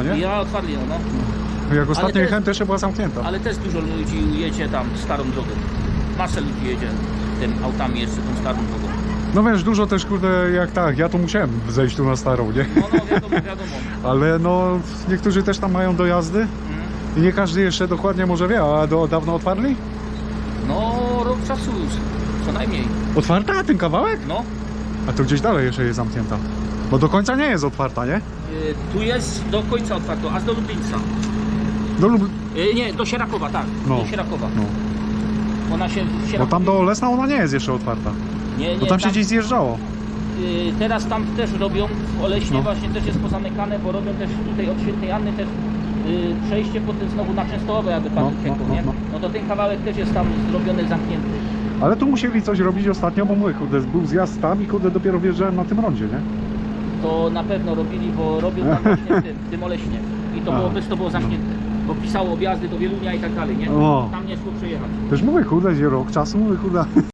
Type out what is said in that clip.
otwarta, nie? Ja otwarli ją, no. Jak ostatnio też- jechałem, jeszcze była zamknięta. Ale też dużo ludzi jedzie tam starą drogą. Masę ludzi jedzie tym autami jeszcze tą starą drogą. No wiesz, dużo też, kurde, jak tak, ja to musiałem zejść tu na starą, nie? No, no wiadomo, wiadomo. Ale no, niektórzy też tam mają dojazdy Mhm. i nie każdy jeszcze dokładnie może wie, a do, dawno otwarli? No rok czasu już, co najmniej. Otwarta ten kawałek? No, A to gdzieś dalej jeszcze jest zamknięta. Bo do końca nie jest otwarta, nie? y, tu jest do końca otwarto, aż do Lublińca. Do lub... Y, nie, do Sierakowa, tak. No. Do Sierakowa. No. Ona się w Bo Sierakowie... tam do Lesna ona nie jest jeszcze otwarta. Nie, Bo nie, tam się gdzieś zjeżdżało. y, teraz tam też robią, w Oleśnie No. właśnie też jest pozamykane, bo robią też tutaj od Świętej Anny też y, przejście potem znowu na Częstochowę, jakby pan No, no, no, nie? no, No to ten kawałek też jest tam zrobiony, zamknięty. Ale tu musieli coś robić ostatnio, bo mówię, kurde, był zjazd tam i kurde dopiero wjeżdżałem na tym rondzie, nie? To na pewno robili, bo robią tam właśnie w tym, w tym Oleśnie. I to A. było, bez to było zamknięte. Bo pisało objazdy do Wielunia i tak dalej, nie? O. Tam nie szło przejechać. Też mówię, kurde, gdzie rok czasu, mówię, kurde.